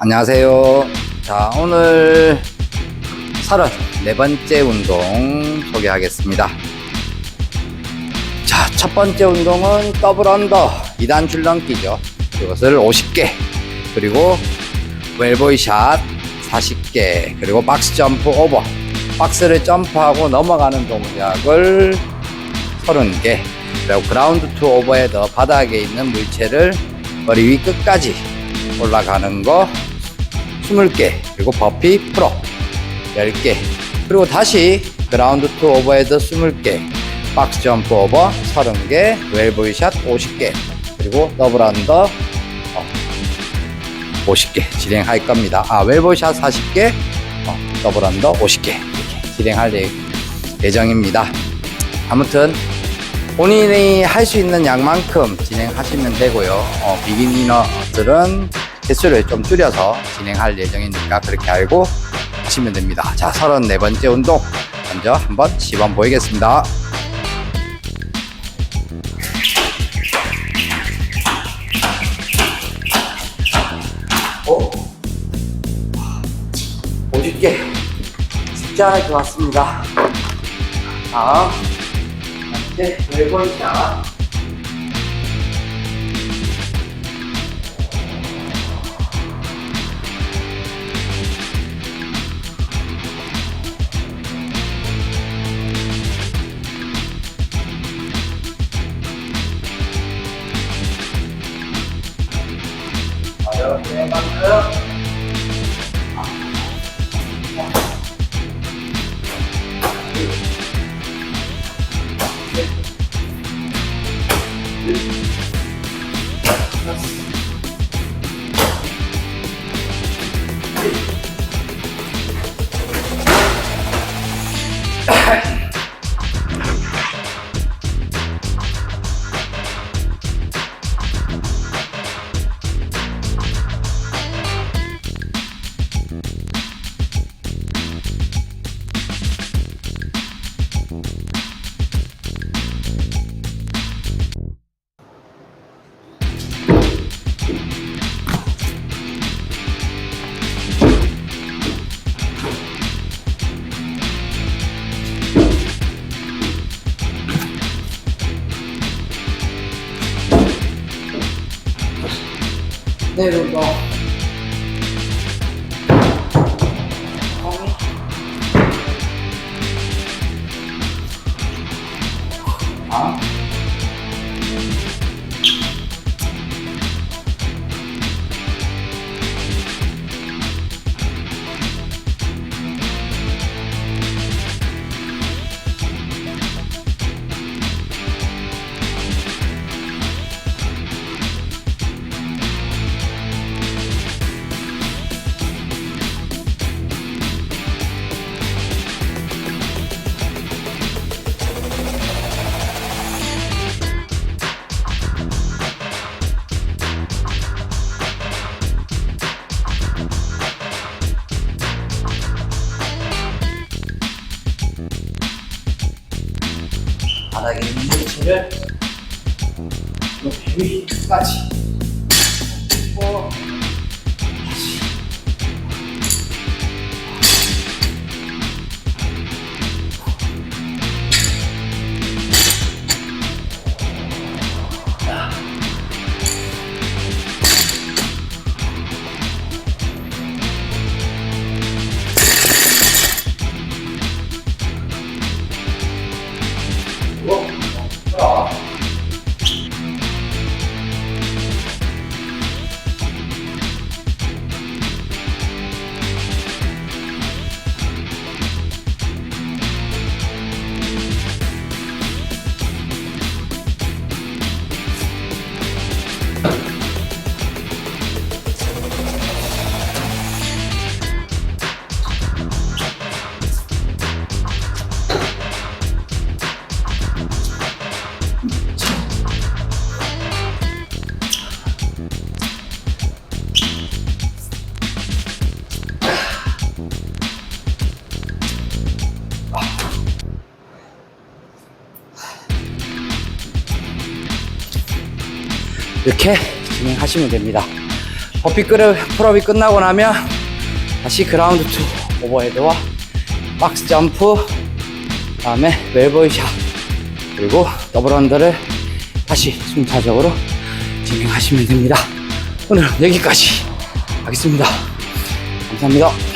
안녕하세요. 자, 오늘 34번째 운동 소개하겠습니다. 자, 첫 번째 운동은 더블 언더 2단 줄넘기죠. 이것을 50개, 그리고 웰보이 샷 40개, 그리고 박스 점프 오버. 박스를 점프하고 넘어가는 동작을 30개, 그리고 그라운드 투 오버헤더 바닥에 있는 물체를 머리 위 끝까지 올라가는 거 20개 그리고 버피 프로 10개. 그리고 다시 그라운드 투 오버헤드 20개 박스 점프 오버 30개 웰보이 샷 50개 그리고 더블 언더 어, 50개 진행할 겁니다. 아 웰보이 샷 40개 어, 더블 언더 50개 이렇게 진행할 예- 예정입니다. 아무튼 본인이 할 수 있는 양만큼 진행하시면 되고요. 어, 비기너들은 개수를 좀 줄여서 진행할 예정이니까 그렇게 알고 하시면 됩니다. 자, 34번째 운동 먼저 한번 시범 보이겠습니다. 오, 50개 쉽지 않게 왔습니다. 다음 이제 네 번째 어렵게 만들어 내 려가 아 바닥에 있는 물체를 높이 위까지 어, 이렇게 진행하시면 됩니다. 버피 끄 풀업이 끝나고 나면 다시 그라운드 투 오버헤드와 박스 점프 다음에 웰보이 샷 그리고 더블 언더를 다시 순차적으로 진행하시면 됩니다. 오늘은 여기까지 하겠습니다. 감사합니다